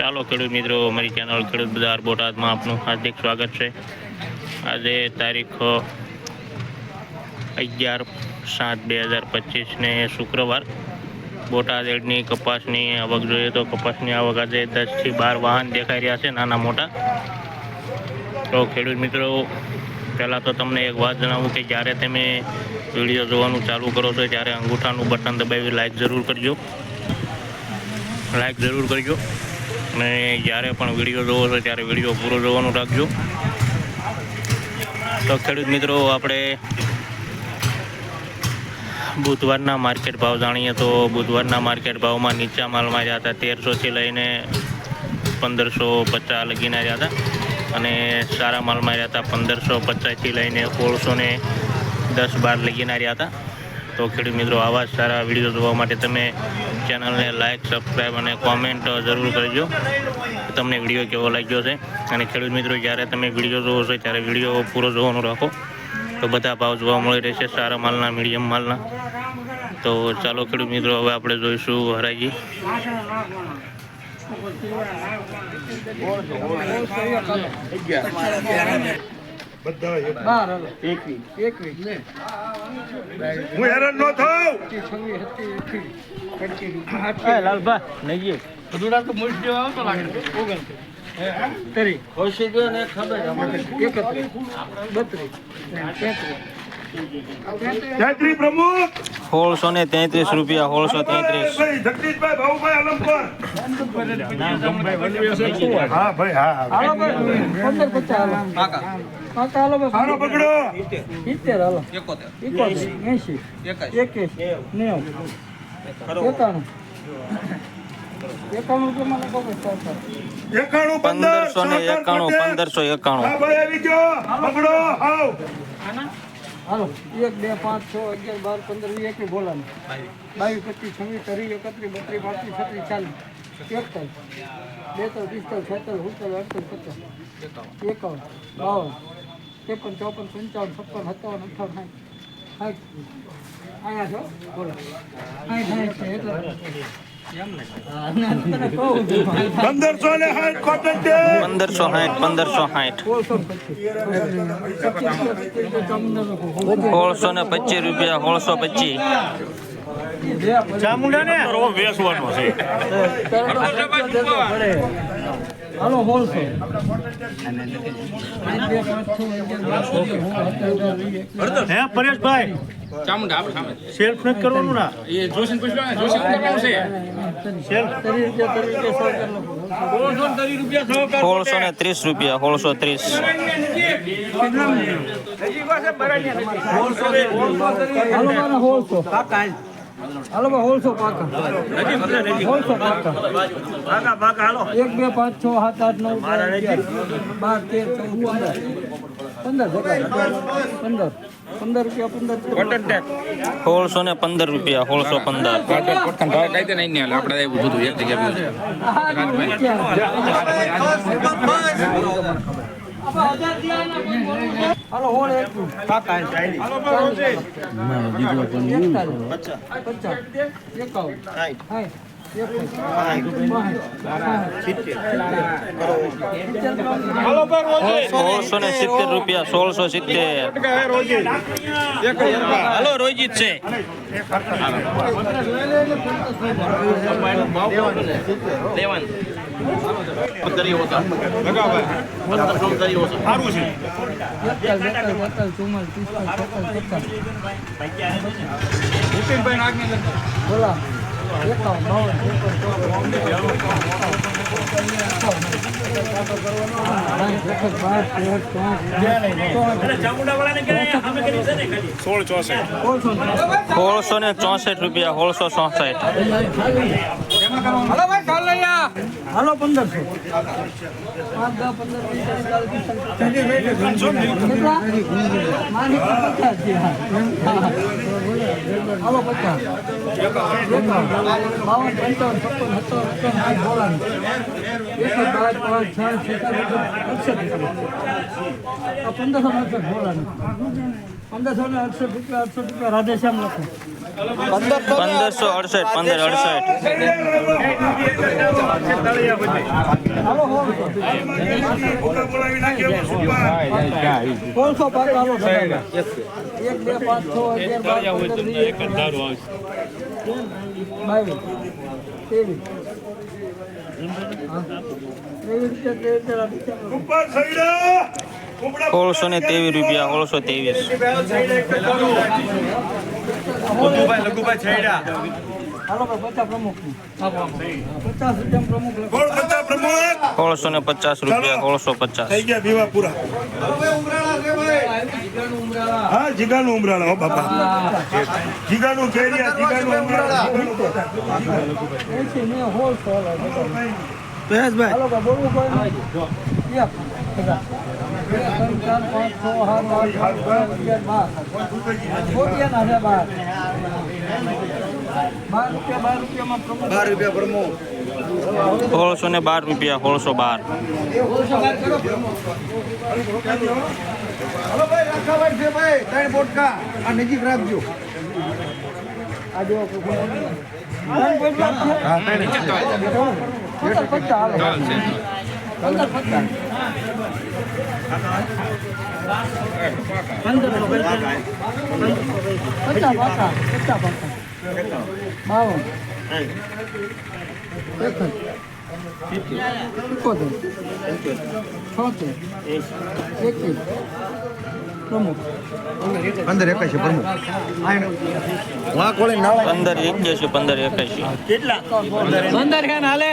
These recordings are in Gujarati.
ચાલો ખેડૂત મિત્રો, અમારી ચેનલ ખેડૂત બજાર બોટાદમાં આપનું હાર્દિક સ્વાગત છે. આજે તારીખ અગિયાર સાત બે હજાર પચીસને શુક્રવાર. બોટાદ એડની કપાસની આવક જોઈએ તો કપાસની આવક આજે દસથી બાર વાહન દેખાઈ રહ્યા છે, નાના મોટા. તો ખેડૂત મિત્રો, પહેલાં તો તમને એક વાત જણાવું કે જ્યારે તમે વીડિયો જોવાનું ચાલુ કરો છો ત્યારે અંગૂઠાનું બટન દબાવી લાઈક જરૂર કરજો. લાઈક જરૂર કરજો. અને જ્યારે પણ વીડિયો જોવો છો ત્યારે વીડિયો પૂરો જોવાનું રાખજો. તો ખેડૂત મિત્રો, આપણે બુધવારના માર્કેટ ભાવ જાણીએ તો બુધવારના માર્કેટ ભાવમાં નીચા માલમાં રહ્યા હતા તેરસોથી લઈને પંદરસો પચાસ લગીના રહ્યા હતા. અને સારા માલમાં રહ્યા હતા પંદરસો પચાસથી લઈને સોળસો ને દસ બાર લગીના રહ્યા હતા. તો ખેડૂત મિત્રો, આવા સારા વીડિયો જોવા માટે તમે ચેનલને લાઇક સબસ્ક્રાઈબ અને કોમેન્ટ જરૂર કરજો. તમને વીડિયો કેવો લાગ્યો છે? અને ખેડૂત મિત્રો, જ્યારે તમે વીડિયો જોવો છો, ત્યારે વીડિયો પૂરો જોવાનું રાખો. તો બધા ભાવ જોવા મળી રહેશે, સારા માલના મીડિયમ માલના. તો ચાલો ખેડૂત મિત્રો, હવે આપણે જોઈશું હરાજી. બાર એકવીસ હું હેરાન ન થાઉં પચીસ, છવ્વીસ સત્યાવીસ અઠ્યાવીસ પચીસ અધૂરા તો મૂળ જેવા આવતો લાગે ઓગણત્રીસ ત્રીસ એકત્રીસ બત્રીસ તેત્રીસ જયશ્રી પ્રમુખ! સોળસો ને તેત્રીસ રૂપિયા સોળસો તેત્રીસ. જગદીશભાઈ ભાઉભાઈ અલમપર હા ભાઈ હા પંદર પચાસ હાલો. હાલો પકડો સિત્તેર હાલો. એકોતેર. એંશી એક્યાસી નેવું. એકાણું. પંદરસો ને એકાણું પંદરસો એકાણું. હાલો, એક, બે, પાંચ, છ, અગિયાર, બાર, પંદર, વીસ, એકવીસ બોલાનું. બાવીસ, પચીસ, છવ્વીસ, ત્રીસ, એકત્રીસ, બત્રીસ, પાંત્રીસ, છત્રીસ, ચાલીસ, એકતાલીસ બેતાલ પિસ્તાલીસ, છેતાલીસ ઉડતાલીસ અડતાલીસ, પચાસ, એકાવન, બાવન, ત્રેપન, ચોપન, પંચાવન, છપ્પન, સત્તાવન અઠાવન સાઠ સાઠ અહીંયા છો? બોલો. સાઠ સાઠ છે, એટલે. પંદરસો ને સાઠ કોટન છે પંદરસો સાઠ પંદરસો સાઠ સોળસો ને પચીસ રૂપિયા સોળસો પચીસ ચામુંડા ને વેસવાનો છ વીસ એકવીસ હે પરેશભાઈ? સેલ્ફ નથી કરવાનું ના? ત્રીસ રૂપિયા ત્રીસ. રૂપિયા સો કરી નાખો. સોળસો ને ત્રીસ રૂપિયા સોળસો ત્રીસ હાલો હોલસો પાકા. હોલસો પાકા. એક બે પાંચ છ સાત આઠ નવ બાર તેર ચૌદ પંદર પંદર પંદર. પંદર રૂપિયા પંદર સોળસો ને પંદર રૂપિયા સોળસો પંદર. હાલો હોળ એક હાલો પચાસ. એકાવન સાઠ સોળસો ને સિત્તેર રૂપિયા સોળસો સિત્તેર હાલો રોહિત છે બોલા બાવન ત્રેપન સોળસો ને ચોસઠ રૂપિયા સોળસો ચોસઠ. હાલો, પંદરસો. હાલો પચાસ બાવન પંચાવન છપ્પન સત્તર અઠાવન બોલાનું એકસો પાંચ પાંચ છ આ પંદરસો અડસઠ બોલાનું. પંદરસો ને અડસઠ રૂપિયા અડસઠ રૂપિયા રાધેશ્યામ લખો. પંદરસો અડસઠ પંદર અડસઠ. સોળસો ને ત્રેવીસ રૂપિયા સોળસો ત્રેવીસ લઘુભાઈ પચાસ પ્રમુખ. પચાસ રૂપિયા સોળસો ને પચાસ રૂપિયા સોળસો પચાસ. થઈ ગયા દીવા પૂરા. હા જીગાનું ઉમરાળા હો બાપા. જીગાનું કેરિયા જીગાનું ઉમરાળા એસી બે, ત્રણ, ચાર, પાંચ, છ, સાત, આઠ, નવ, અગિયાર, બાર. ખોટિયાના છે બાર. બાર રૂપિયા બાર રૂપિયામાં સોળસો ને બાર રૂપિયા સોળસો બાર હલો ભાઈ રાખાભાઈ છે ભાઈ ત્રણ પોટકા આ નજીક રાખજો આ જો? પંદર પચાસ પંદર પચાસ. પચાસ પાકા પચાસ પાકા બાવન એકોતેર છોતેર એકવીસ પ્રમુખ પંદર એકાશી પ્રમુખ. વાં કોળી નાવા. પંદર એક્યાસી પંદર એકાશી. પંદર ખાન હાલે.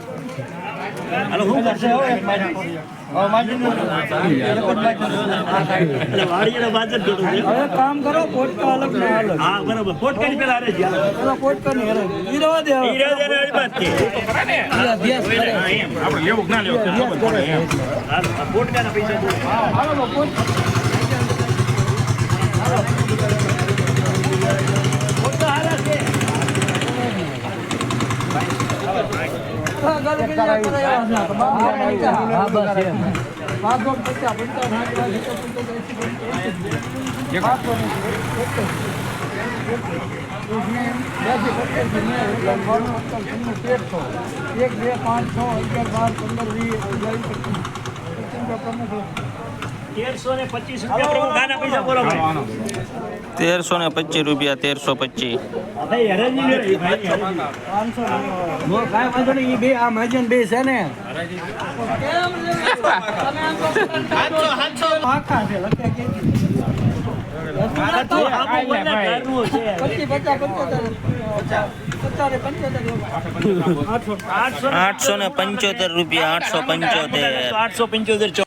જાનકી પંદરસો કરશે? પંદર બ્યાસી હવે કામ કરો પોટકા અલગ ના અલગ. હા બરાબર. પોટકા ની પેલા હારે પેલા પોટકા ની હારે. ઈ રવા દે હવે. ઈ અભ્યાસ કરે. આપણે લેવું કે ના લેવું ખબર પડે એમ. હાલો તો પોટ- હા, ગાડી કરી જા, કરે એવા ના તો બાપ ને કઈ જા. પાંચસો ને પચાસ, પંચાવન, સાઠ, બાર, સિત્તેર, પંચોતેર, એંસી, પંચાવન, એંસી. પાંચસો ને સિત્તેર. બ્યાસી, પંચ્યાસી, નેવું, એકસો, બાણું, સત્તર, છન્નું, તેરસો. એક બે પાંચ છ અગિયાર બાર પંદર વીસ બાવીસ પચીસ પચીસ રૂપિયા પ્રમુખ તેરસો ને પચીસ રૂપિયા પ્રમુખ ગાના પૈસા બોલો નહીં બે આ મહાજન બે છે ને આખા છે લખે કે પચીસ પચાસ પંચોતેર પચાસ પંચોતેર આઠસો આઠસો ને પંચોતેર રૂપિયા આઠસો પંચોતેર આઠસો પંચોતેર